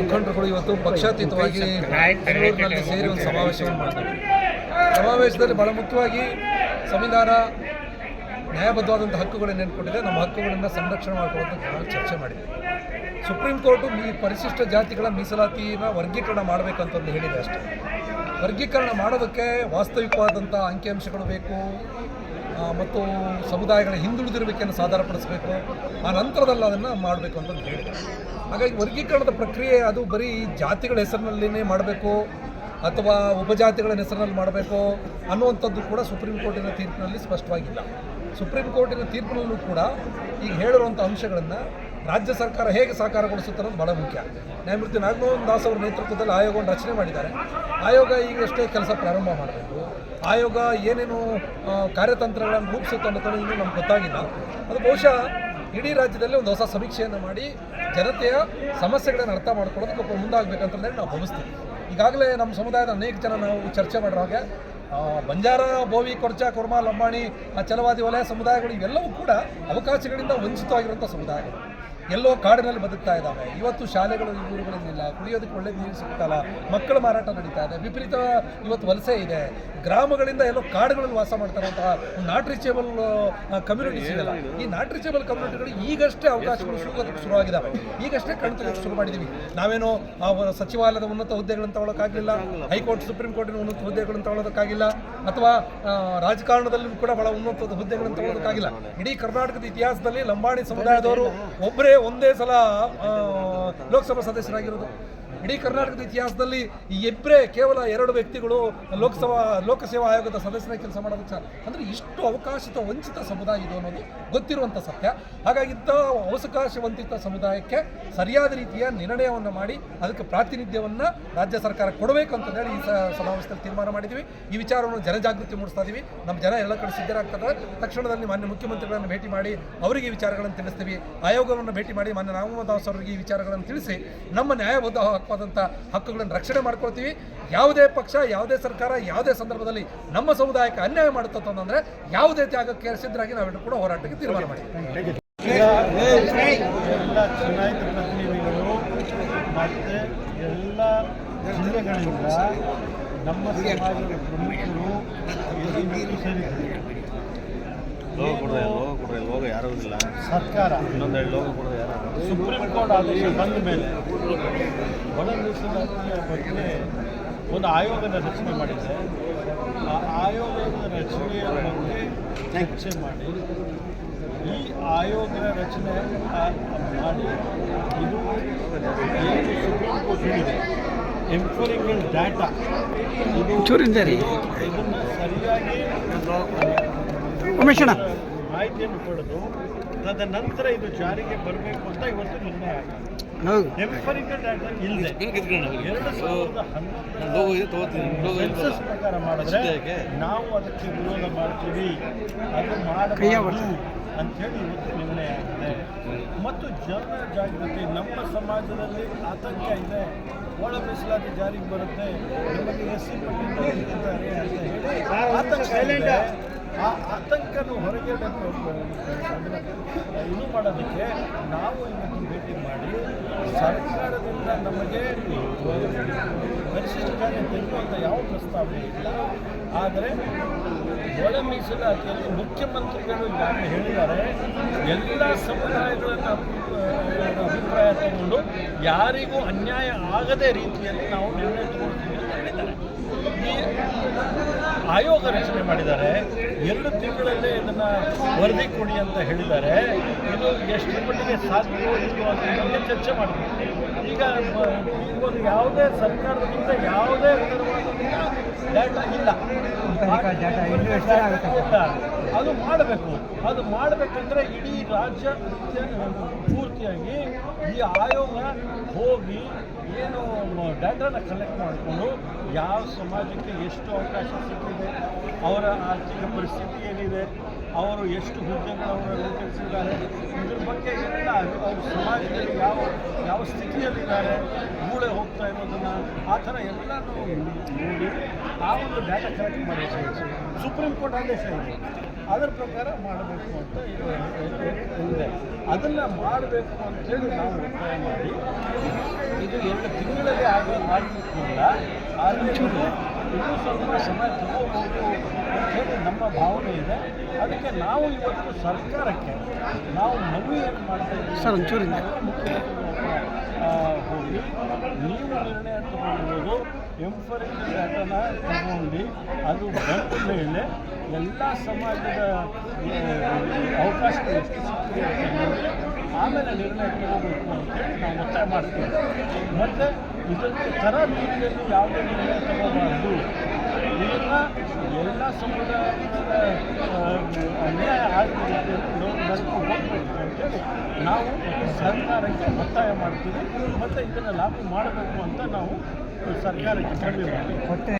ಮುಖಂಡರುಗಳು ಇವತ್ತು ಪಕ್ಷಾತೀತವಾಗಿ ಬೆಂಗಳೂರಿನಲ್ಲಿ ಸೇರಿ ಒಂದು ಸಮಾವೇಶವನ್ನು ಮಾಡ್ತಾರೆ. ಸಮಾವೇಶದಲ್ಲಿ ಬಹಳ ಮುಖ್ಯವಾಗಿ ಸಂವಿಧಾನ ನ್ಯಾಯಬದ್ಧವಾದಂಥ ಹಕ್ಕುಗಳನ್ನು ಏನ್ಕೊಟ್ಟಿದೆ ನಮ್ಮ ಹಕ್ಕುಗಳನ್ನು ಸಂರಕ್ಷಣೆ ಮಾಡ್ಕೊಳ್ಳೋದು ನಾವು ಚರ್ಚೆ ಮಾಡಿದೆ ಸುಪ್ರೀಂ ಕೋರ್ಟು ಈ ಪರಿಶಿಷ್ಟ ಜಾತಿಗಳ ಮೀಸಲಾತಿನ ವರ್ಗೀಕರಣ ಮಾಡಬೇಕಂತಂದು ಹೇಳಿದೆ ಅಷ್ಟೇ. ವರ್ಗೀಕರಣ ಮಾಡೋದಕ್ಕೆ ವಾಸ್ತವಿಕವಾದಂಥ ಅಂಕಿಅಂಶಗಳು ಬೇಕು ಮತ್ತು ಸಮುದಾಯಗಳ ಹಿಂದುಳಿದಿರುವಿಕೆಯನ್ನು ಸಾಧಾರಪಡಿಸಬೇಕು ಆ ನಂತರದಲ್ಲಿ ಅದನ್ನು ಮಾಡಬೇಕು ಅಂತ ಹೇಳಿದೆ ಹಾಗಾಗಿ ವರ್ಗೀಕರಣದ ಪ್ರಕ್ರಿಯೆ ಅದು ಬರೀ ಜಾತಿಗಳ ಹೆಸರಿನಲ್ಲಿನೇ ಮಾಡಬೇಕು, ಅಥವಾ ಉಪಜಾತಿಗಳ ಹೆಸರಿನಲ್ಲಿ ಮಾಡಬೇಕು ಅನ್ನುವಂಥದ್ದು ಕೂಡ ಸುಪ್ರೀಂ ಕೋರ್ಟಿನ ತೀರ್ಪಿನಲ್ಲಿ ಸ್ಪಷ್ಟವಾಗಿಲ್ಲ. ಸುಪ್ರೀಂ ಕೋರ್ಟಿನ ತೀರ್ಪಿನಲ್ಲೂ ಕೂಡ ಈಗ ಹೇಳಿರುವಂಥ ಅಂಶಗಳನ್ನು ರಾಜ್ಯ ಸರ್ಕಾರ ಹೇಗೆ ಸಾಕಾರಗೊಳಿಸುತ್ತೆ ಅನ್ನೋದು ಬಹಳ ಮುಖ್ಯ. ನ್ಯಾಯಮೂರ್ತಿ ನಾಗಮೋಹನ್ ದಾಸ್ ಅವರ ನೇತೃತ್ವದಲ್ಲಿ ಆಯೋಗವನ್ನು ರಚನೆ ಮಾಡಿದ್ದಾರೆ. ಆಯೋಗ ಈಗಷ್ಟೇ ಕೆಲಸ ಪ್ರಾರಂಭ ಮಾಡಬೇಕು. ಆಯೋಗ ಏನೇನು ಕಾರ್ಯತಂತ್ರಗಳನ್ನು ರೂಪಿಸುತ್ತೆ ಅನ್ನೋದನ್ನು ಇನ್ನೂ ನಮ್ಗೆ ಗೊತ್ತಾಗಿಲ್ಲ. ಅದು ಬಹುಶಃ ಇಡೀ ರಾಜ್ಯದಲ್ಲಿ ಒಂದು ಹೊಸ ಸಮೀಕ್ಷೆಯನ್ನು ಮಾಡಿ ಜನತೆಯ ಸಮಸ್ಯೆಗಳನ್ನು ಅರ್ಥ ಮಾಡ್ಕೊಳ್ಳೋದಕ್ಕೆ ಮುಂದಾಗಬೇಕಂತಂದೇಳಿ ನಾವು ಭಾವಿಸ್ತೀವಿ. ಈಗಾಗಲೇ ನಮ್ಮ ಸಮುದಾಯದ ಅನೇಕ ಜನ ನಾವು ಚರ್ಚೆ ಮಾಡಿರೋ ಹಾಗೆ ಬಂಜಾರ, ಬೋವಿ, ಕೊರ್ಚ, ಕುರ್ಮಾ, ಲಂಬಾಣಿ ಚಲವಾದಿ ವಲಯ ಸಮುದಾಯಗಳು ಇವೆಲ್ಲವೂ ಕೂಡ ಅವಕಾಶಗಳಿಂದ ವಂಚಿತವಾಗಿರುವಂಥ ಸಮುದಾಯಗಳು. ಎಲ್ಲೋ ಕಾಡಿನಲ್ಲಿ ಬದುಕ್ತಾ ಇದ್ದಾವೆ. ಇವತ್ತು ಶಾಲೆಗಳು ಊರುಗಳಲ್ಲಿಲ್ಲ ಕುಡಿಯೋದಕ್ಕೆ ಒಳ್ಳೆ ನೀರು ಸಿಗ್ತಲ್ಲ. ಮಕ್ಕಳ ಮಾರಾಟ ನಡೀತಾ ಇದೆ. ವಿಪರೀತ ಇವತ್ತು ವಲಸೆ ಇದೆ. ಗ್ರಾಮಗಳಿಂದ ಎಲ್ಲೋ ಕಾಡುಗಳಲ್ಲಿ ವಾಸ ಮಾಡ್ತಾರಂತಹ ನಾಟ್ ರೀಚೇಬಲ್ ಕಮ್ಯುನಿಟೀಸ್ ಇದೆಲ್ಲ ಈ ನಾಟ್ ರೀಚೇಬಲ್ ಕಮ್ಯುನಿಟಿಗಳು ಈಗಷ್ಟೇ ಅವಕಾಶಗಳು ಸಿಗೋದಕ್ಕೆ ಶುರುವಾಗಿದ್ದಾವೆ ಈಗಷ್ಟೇ ಕಣ್ತಕ್ಕೆ ಶುರು ಮಾಡಿದ್ದೀವಿ ನಾವೇನೋ ಸಚಿವಾಲಯದ ಉನ್ನತ ಹುದ್ದೆಗಳನ್ನು ತಗೊಳ್ಳೋಕ್ಕಾಗಲಿಲ್ಲ ಹೈಕೋರ್ಟ್, ಸುಪ್ರೀಂ ಕೋರ್ಟಿನ ಉನ್ನತ ಹುದ್ದೆಗಳನ್ನು ತಗೊಳ್ಳೋದಕ್ಕಾಗಿಲ್ಲ ಅಥವಾ ರಾಜಕಾರಣದಲ್ಲೂ ಕೂಡ ಬಹಳ ಉನ್ನತ ಹುದ್ದೆಗಳನ್ನು ತಗೊಳ್ಳೋದಕ್ಕಾಗಿಲ್ಲ ಇಡೀ ಕರ್ನಾಟಕದ ಇತಿಹಾಸದಲ್ಲಿ ಲಂಬಾಣಿ ಸಮುದಾಯದವರು ಒಬ್ಬರೇ ಒಂದೇ ಸಲ ಲೋಕಸಭಾ ಸದಸ್ಯರಾಗಿರೋದು. ಇಡೀ ಕರ್ನಾಟಕದ ಇತಿಹಾಸದಲ್ಲಿ ಈ ಇಬ್ಬರೇ ಕೇವಲ ಎರಡು ವ್ಯಕ್ತಿಗಳು ಲೋಕಸಭಾ, ಲೋಕಸೇವಾ ಆಯೋಗದ ಸದಸ್ಯರ ಕೆಲಸ ಮಾಡೋದಕ್ಕೆ ಅಂದರೆ ಇಷ್ಟು ಅವಕಾಶಿತ, ವಂಚಿತ ಸಮುದಾಯ ಇದು ಅನ್ನೋದು ಗೊತ್ತಿರುವಂಥ ಸತ್ಯ. ಹಾಗಾಗಿ ಇಂಥ ಅವಕಾಶ ವಂಚಿತ ಸಮುದಾಯಕ್ಕೆ ಸರಿಯಾದ ರೀತಿಯ ನಿರ್ಣಯವನ್ನು ಮಾಡಿ ಅದಕ್ಕೆ ಪ್ರಾತಿನಿಧ್ಯವನ್ನು ರಾಜ್ಯ ಸರ್ಕಾರ ಕೊಡಬೇಕು ಅಂತ ಹೇಳಿ ಈ ಸಮಾವೇಶದಲ್ಲಿ ತೀರ್ಮಾನ ಮಾಡಿದ್ದೀವಿ. ಈ ವಿಚಾರವನ್ನು ಜನಜಾಗೃತಿ ಮೂಡಿಸ್ತಾ ಇದ್ದೀವಿ ನಮ್ಮ ಜನ ಎಲ್ಲ ಕಡೆ ಸಿದ್ಧರಾಗ್ತದೆ ತಕ್ಷಣದಲ್ಲಿ ಮಾನ್ಯ ಮುಖ್ಯಮಂತ್ರಿಗಳನ್ನು ಭೇಟಿ ಮಾಡಿ ಅವರಿಗೆ ವಿಚಾರಗಳನ್ನು ತಿಳಿಸ್ತೀವಿ. ಆಯೋಗವನ್ನು ಭೇಟಿ ಮಾಡಿ ಮಾನ್ಯ ರಾಮದಾಸ್ ದಾಸ್ ಅವರಿಗೆ ಈ ವಿಚಾರಗಳನ್ನು ತಿಳಿಸಿ ನಮ್ಮ ನ್ಯಾಯಬದ್ಧ ಹಕ್ಕಾದಂಥ ಹಕ್ಕುಗಳನ್ನು ರಕ್ಷಣೆ ಮಾಡ್ಕೊಳ್ತೀವಿ. ಯಾವುದೇ ಪಕ್ಷ ಯಾವುದೇ ಸರ್ಕಾರ ಯಾವುದೇ ಸಂದರ್ಭದಲ್ಲಿ ನಮ್ಮ ಸಮುದಾಯಕ್ಕೆ ಅನ್ಯಾಯ ಮಾಡುತ್ತೆ ಅಂತಂದ್ರೆ ಯಾವುದೇ ತ್ಯಾಗಕ್ಕೆ ಸಿದ್ಧರಾಗಿ ನಾವೆಲ್ಲರೂ ಕೂಡ ಹೋರಾಟಕ್ಕೆ ತೀರ್ಮಾನ ಮಾಡಿ ಎಲ್ಲ ಚುನಾಯಿತ ಪ್ರತಿನಿಧಿಗಳು ಮತ್ತು ಎಲ್ಲ ಜಿಲ್ಲೆಗಳಿಂದ ನಮ್ಮ ಸಮಾಜದ ಪ್ರಮುಖರು ಸೇರಿದ್ದಾರೆ. ಲೋಗೋ ಕೊಡ್ರಿ ಲೋಗೋ ಯಾರೂ ಇಲ್ಲ ಸರ್ಕಾರ. ಇನ್ನೊಂದೆರಡು ಲೋಗೋ ಕೊಡೋದು ಯಾರು ಸುಪ್ರೀಂ ಕೋರ್ಟ್ ಆದೇಶ ಬಂದ ಮೇಲೆ ಒಳ ಮೀಸಲಾತಿಯ ಬಗ್ಗೆ ಒಂದು ಆಯೋಗದ ರಚನೆ ಮಾಡಿದೆ ಆ ಆಯೋಗದ ರಚನೆಯ ಬಗ್ಗೆ ಚರ್ಚೆ ಮಾಡಿ ಈ ಆಯೋಗದ ರಚನೆ ಆ- ಮಾಡಿ ಇದು ಏನು ಸುಪ್ರೀಂ ಕೋರ್ಟ್ ಹೇಳಿದೆ. ಎಂಪೋರಿಂಗ್ ಡಾಟಾ ಇದು ಇದನ್ನು ಸರಿಯಾಗಿ ಉಮೇಶಣ್ಣ. ಮಾಹಿತಿಯನ್ನು ಪಡೆದು ತದನಂತರ ಇದು ಜಾರಿಗೆ ಬರಬೇಕು ಅಂತ ಇವತ್ತು ನಿರ್ಣಯ ಆಗಿದೆ. ಡಾಟಾ ಇಲ್ಲದೆ ಎರಡು ಸಾವಿರದ ಹನ್ನೊಂದರ ಸೆನ್ಸಸ್ ಪ್ರಕಾರ ಮಾಡಿದ್ರೆ ನಾವು ಅದಕ್ಕೆ ವಿರೋಧ ಮಾಡ್ತೀವಿ. ಅದು ಮಾಡಬಾರದು ಅಂಥೇಳಿ ಇವತ್ತು ನಿರ್ಣಯ ಆಗಿದೆ. ಮತ್ತು ಜನರ ಜಾಗೃತಿ ನಮ್ಮ ಸಮಾಜದಲ್ಲಿ ಆತಂಕ ಇದೆ. ಒಳ ಮೀಸಲಾತಿ ಜಾರಿಗೆ ಬರುತ್ತೆ. ನಮಗೆ ಎಸ್ ಸಿ ಪಟ್ಟಿದ್ದಾರೆ ಅಂತ ಹೇಳಿ ಆತಂಕ ಆ ಆತಂಕನು ಹೊರಗೆ ಇದು ಮಾಡೋದಕ್ಕೆ ನಾವು ಇವತ್ತು ಭೇಟಿ ಮಾಡಿ, ಸರ್ಕಾರದಿಂದ ನಮಗೆ ಪರಿಶಿಷ್ಟ ಜಾತಿ ತೆಗೆಯುವಂಥ ಯಾವ ಪ್ರಸ್ತಾವನೆ ಇಲ್ಲ. ಆದರೆ ಒಳ ಮೀಸಲಾತಿಯಲ್ಲಿ ಮುಖ್ಯಮಂತ್ರಿಗಳು ಯಾರು ಹೇಳಿದ್ದಾರೆ, ಎಲ್ಲ ಸಮುದಾಯಗಳನ್ನು ಅಭಿ- ಅಭಿಪ್ರಾಯ ತಗೊಂಡು ಯಾರಿಗೂ ಅನ್ಯಾಯ ಆಗದೇ ರೀತಿಯಲ್ಲಿ ನಾವು ನಿರ್ಣಯ ತಗೊಳ್ತೀವಿ ಅಂತ ಹೇಳಿದ್ದಾರೆ. ಆಯೋಗ ರಚನೆ ಮಾಡಿದ್ದಾರೆ. ಎರಡು ತಿಂಗಳಲ್ಲೇ ಇದನ್ನು ವರದಿ ಕೊಡಿ ಅಂತ ಹೇಳಿದ್ದಾರೆ. ಇದು ಎಷ್ಟು ಮಟ್ಟಿಗೆ ಸಾಧ್ಯವೋ ಇಲ್ಲವೋ ಅದ್ರ ಚರ್ಚೆ ಮಾಡಬೇಕು. ಈಗ ಯಾವುದೇ ಸರ್ಕಾರದಿಂದ ಯಾವುದೇ ಥರವಾದಂಥ ಡಾಟಾ ಇಲ್ಲ. ಅದು ಮಾಡಬೇಕು. ಅದು ಮಾಡಬೇಕಂದ್ರೆ ಇಡೀ ರಾಜ್ಯ ಪೂರ್ತಿಯಾಗಿ ಈ ಆಯೋಗ ಹೋಗಿ ಏನು ಡಾಟಾನ ಕಲೆಕ್ಟ್ ಮಾಡಿಕೊಂಡು ಯಾವ ಸಮಾಜಕ್ಕೆ ಎಷ್ಟು ಅವಕಾಶ ಸಿಕ್ಕಿದೆ ಅವರ ಆರ್ಥಿಕ ಪರಿಸ್ಥಿತಿ ಏನಿದೆ ಅವರು ಎಷ್ಟು ಹುದ್ದೆಗಳನ್ನು ಅಲಂಕರಿಸಿದ್ದಾರೆ ಇದ್ರ ಬಗ್ಗೆ ಅವ್ರ ಸಮಾಜದಲ್ಲಿ ಯಾವ ಯಾವ ಸ್ಥಿತಿಯಲ್ಲಿದ್ದಾರೆ, ಮೂಳೆ ಹೋಗ್ತಾ ಇರೋದನ್ನು ಆ ಥರ ಎಲ್ಲನೂ ನೋಡಿ, ಆ ಒಂದು ಡಾಟಾ ಕಲೆಕ್ಟ್ ಮಾಡಬೇಕು ಸುಪ್ರೀಂ ಕೋರ್ಟ್ ಆದೇಶ ಇದೆ. ಅದರ ಪ್ರಕಾರ ಮಾಡಬೇಕು ಅಂತ ಇದೆ ಅದನ್ನು ಮಾಡಬೇಕು ಅಂತೇಳಿ ನಾವು ಒತ್ತಾಯ ಮಾಡಿ. ಇದು ಎರಡು ತಿಂಗಳಲ್ಲಿ ಆಗ ಮಾಡಬೇಕು ಆದರೆ ಇನ್ನೂ ಸ್ವಲ್ಪ ತಗೋಬೋದು ಅಂಥೇಳಿ ನಮ್ಮ ಭಾವನೆ ಇದೆ ಅದಕ್ಕೆ ನಾವು ಇವತ್ತು ಸರ್ಕಾರಕ್ಕೆ ನಾವು ಮನವಿ ಏನು ಮಾಡ್ತಾ ಸರ್, ಒಂಚೂರು ಹೋಗಿ ನೀವು ನಿರ್ಣಯ ತಗೊಂಡಿರೋದು ಎಂಫರಿಕ್ ಘಟನ ತಗೊಂಡು ಅದು ಬಂದ ಮೇಲೆ ಎಲ್ಲ ಸಮಾಜದ ಅವಕಾಶ ಅವಕಾಶಗಳು ಎಷ್ಟು ನೋಡಿ ಆಮೇಲೆ ನಿರ್ಣಯ ತಗೋಬೇಕು ಅಂತೇಳಿ ನಾವು ಒತ್ತಾಯ ಮಾಡ್ತೀವಿ ಮತ್ತು ಇದಕ್ಕೆ ಥರ ರೀತಿಯಲ್ಲಿ ಯಾವುದೇ ನಿರ್ಣಯ ತಗೋಬಾರ್ದು. ಇದನ್ನು ಎಲ್ಲ ಸಮುದಾಯದ ಅನ್ಯಾಯ ನಡೆದು ಹೋಗಬೇಕು ಅಂತೇಳಿ ನಾವು ಸರ್ಕಾರಕ್ಕೆ ಒತ್ತಾಯ ಮಾಡ್ತೀವಿ. ಮತ್ತು ಇದನ್ನು ಲಾಭ ಮಾಡಬೇಕು ಅಂತ ನಾವು ಸರ್ಕಾರಕ್ಕೆ ಕಡಿಮೆ ಮಾಡ್ತೀವಿ.